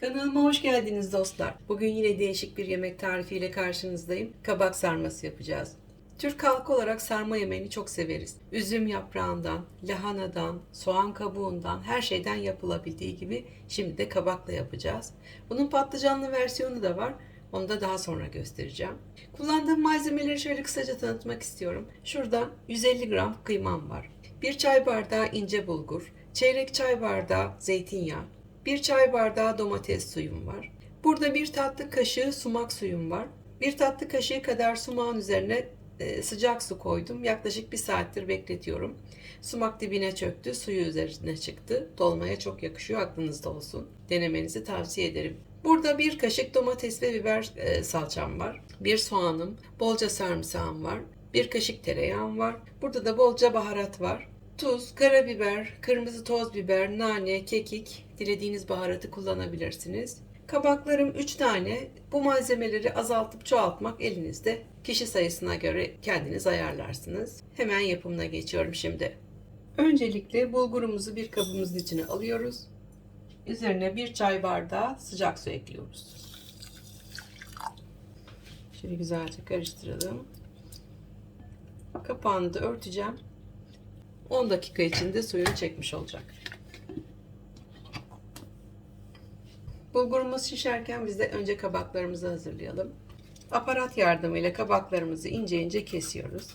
Kanalıma hoş geldiniz dostlar. Bugün yine değişik bir yemek tarifiyle karşınızdayım. Kabak sarması yapacağız. Türk halkı olarak sarma yemeğini çok severiz. Üzüm yaprağından, lahanadan, soğan kabuğundan her şeyden yapılabildiği gibi şimdi de kabakla yapacağız. Bunun patlıcanlı versiyonu da var. Onu da daha sonra göstereceğim. Kullandığım malzemeleri şöyle kısaca tanıtmak istiyorum. Şurada 150 gram kıymam var. 1 çay bardağı ince bulgur, çeyrek çay bardağı zeytinyağı, 1 çay bardağı domates suyum var. Burada bir tatlı kaşığı sumak suyum var. Bir tatlı kaşığı kadar sumağın üzerine e, sıcak su koydum. Yaklaşık bir saattir bekletiyorum. Sumak dibine çöktü, suyu üzerine çıktı. Dolmaya çok yakışıyor, aklınızda olsun. Denemenizi tavsiye ederim. Burada bir kaşık domates ve biber e, salçam var. Bir soğanım, bolca sarımsağım var. Bir kaşık tereyağım var. Burada da bolca baharat var. Tuz, karabiber, kırmızı toz biber, nane, kekik, dilediğiniz baharatı kullanabilirsiniz. Kabaklarım 3 tane. Bu malzemeleri azaltıp çoğaltmak elinizde. Kişi sayısına göre kendiniz ayarlarsınız. Hemen yapımına geçiyorum şimdi. Öncelikle bulgurumuzu bir kabımızın içine alıyoruz. Üzerine bir çay bardağı sıcak su ekliyoruz. Şöyle güzelce karıştıralım. Kapağını da örteceğim. 10 dakika içinde suyunu çekmiş olacak. Bulgurumuz şişerken biz de önce kabaklarımızı hazırlayalım. Aparat yardımıyla kabaklarımızı ince ince kesiyoruz.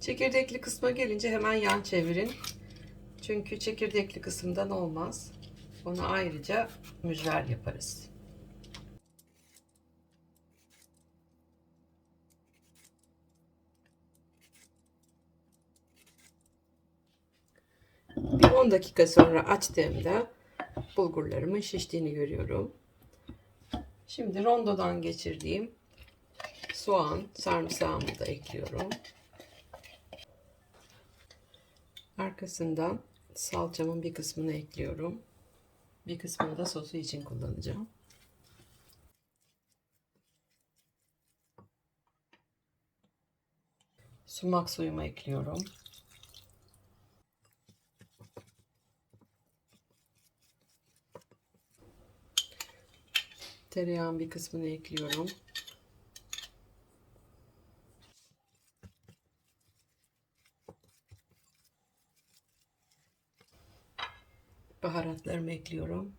Çekirdekli kısma gelince hemen yan çevirin. Çünkü çekirdekli kısımdan olmaz. Onu ayrıca mücver yaparız. Bir 10 dakika sonra açtığımda bulgurlarımın şiştiğini görüyorum. Şimdi rondodan geçirdiğim soğan, sarımsağımı da ekliyorum. Arkasından salçamın bir kısmını ekliyorum. Bir kısmını da sosu için kullanacağım. Sumak suyumu ekliyorum. Tereyağın bir kısmını ekliyorum. Baharatlarımı ekliyorum.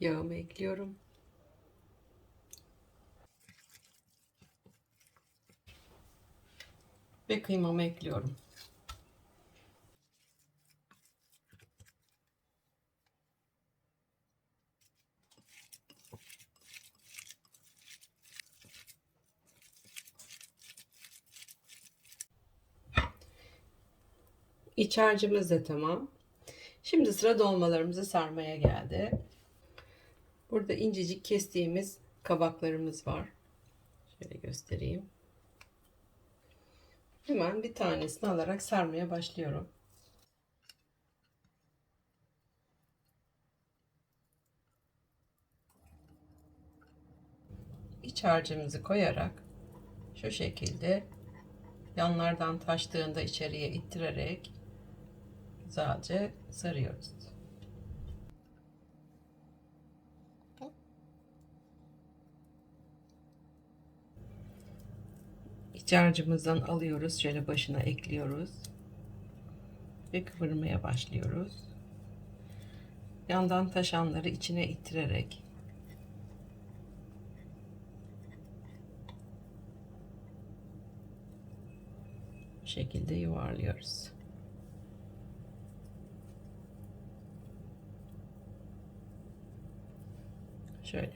Yağımı ekliyorum. Ve kıymamı ekliyorum. İç harcımız da tamam. Şimdi sıra dolmalarımızı sarmaya geldi. Burada incecik kestiğimiz kabaklarımız var. Şöyle göstereyim. Hemen bir tanesini alarak sarmaya başlıyorum. İç harcımızı koyarak şu şekilde yanlardan taştığında içeriye ittirerek güzelce sarıyoruz. İç harcımızdan alıyoruz. Şöyle başına ekliyoruz. Ve kıvırmaya başlıyoruz. Yandan taşanları içine ittirerek şekilde yuvarlıyoruz. Şöyle.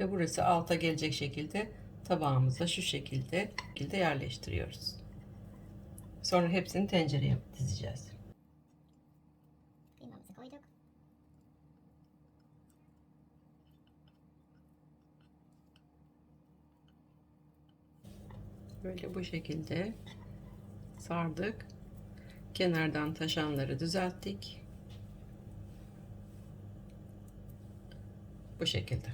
Ve burası alta gelecek şekilde tabağımıza şu şekilde, şekilde yerleştiriyoruz. Sonra hepsini tencereye dizeceğiz. Kıymamızı koyduk. Böyle bu şekilde sardık. Kenardan taşanları düzelttik. Bu şekilde.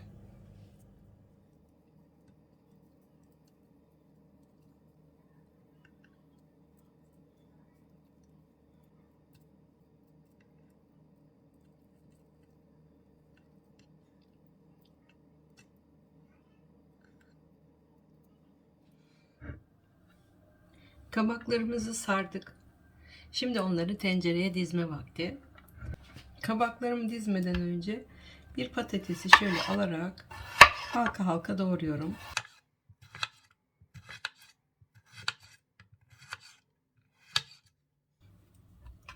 Kabaklarımızı sardık. Şimdi onları tencereye dizme vakti. Kabaklarımı dizmeden önce bir patatesi şöyle alarak halka halka doğruyorum.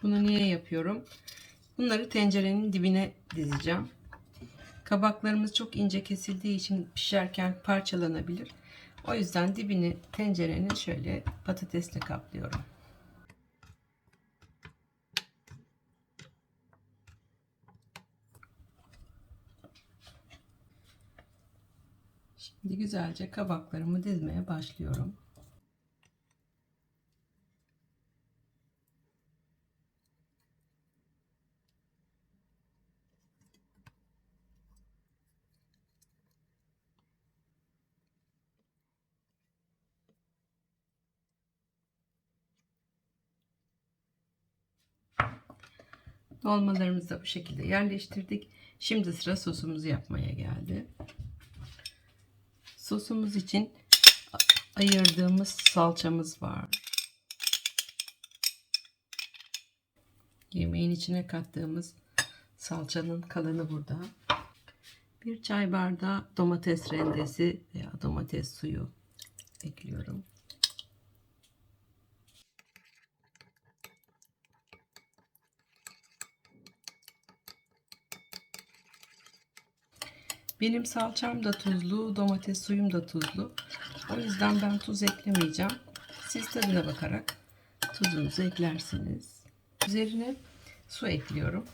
Bunu niye yapıyorum? Bunları tencerenin dibine dizeceğim. Kabaklarımız çok ince kesildiği için pişerken parçalanabilir. O yüzden dibini tencerenin şöyle patatesle kaplıyorum. Şimdi güzelce kabaklarımı dizmeye başlıyorum. Dolmalarımızı da bu şekilde yerleştirdik. Şimdi sıra sosumuzu yapmaya geldi. Sosumuz için ayırdığımız salçamız var. Yemeğin içine kattığımız salçanın kalanı burada. Bir çay bardağı domates rendesi veya domates suyu ekliyorum. Benim salçam da tuzlu, domates suyum da tuzlu. O yüzden ben tuz eklemeyeceğim. Siz tadına bakarak tuzunuzu eklersiniz. Üzerine su ekliyorum.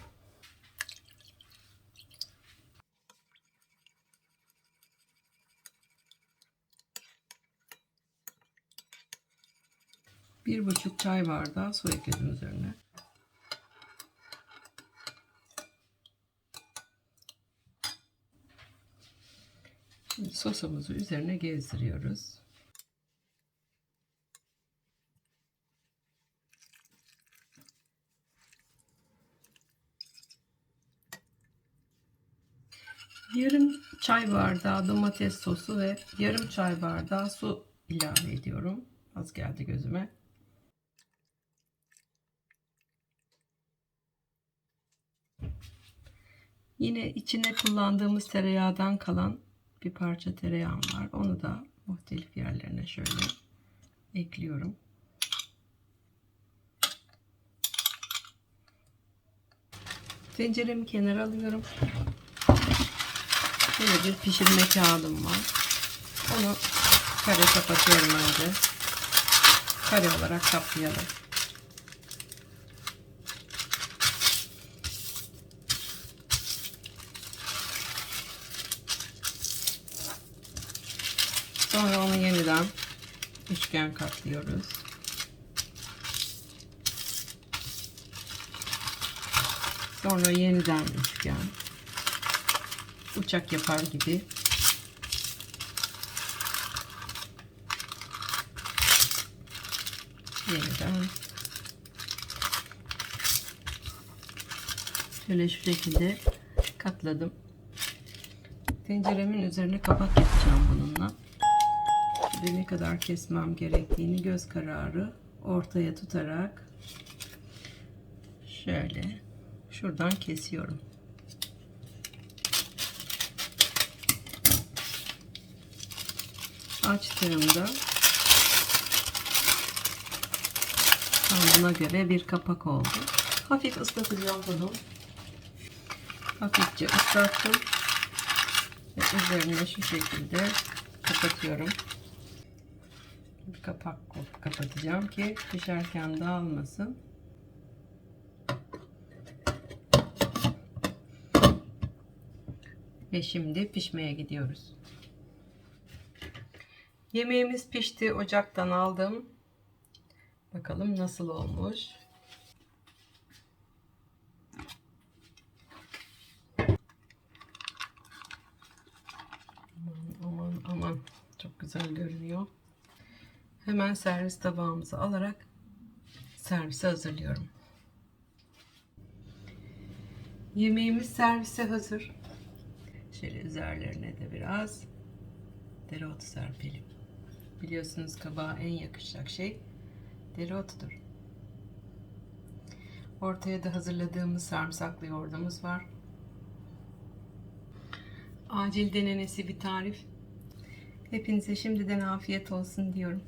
Bir buçuk çay bardağı su ekledim üzerine. Şimdi sosumuzu üzerine gezdiriyoruz. Yarım çay bardağı domates sosu ve yarım çay bardağı su ilave ediyorum. Az geldi gözüme. Yine içine kullandığımız tereyağdan kalan bir parça tereyağım var. Onu da muhtelif yerlerine şöyle ekliyorum. Tenceremi kenara alıyorum. Böyle bir pişirme kağıdım var. Onu kare kapatıyorum önce. Kare olarak kaplayalım. Sonra onu yeniden üçgen katlıyoruz. Sonra yeniden üçgen. Uçak yapar gibi. Yeniden. Şöyle şu şekilde katladım. Tenceremin üzerine kapak yapacağım bununla ve ne kadar kesmem gerektiğini göz kararı ortaya tutarak şöyle şuradan kesiyorum. Açtığımda buna göre bir kapak oldu. Hafif ıslatacağım bunu. Hafifçe ıslattım. Ve üzerine şu şekilde kapatıyorum kapak kapatacağım ki pişerken dağılmasın. Ve şimdi pişmeye gidiyoruz. Yemeğimiz pişti. Ocaktan aldım. Bakalım nasıl olmuş. Aman aman aman. Çok güzel görünüyor. Hemen servis tabağımızı alarak servise hazırlıyorum. Yemeğimiz servise hazır. Şöyle üzerlerine de biraz dereotu serpelim. Biliyorsunuz kabağa en yakışacak şey dereotudur. Ortaya da hazırladığımız sarımsaklı yoğurdumuz var. Acil denenesi bir tarif. Hepinize şimdiden afiyet olsun diyorum.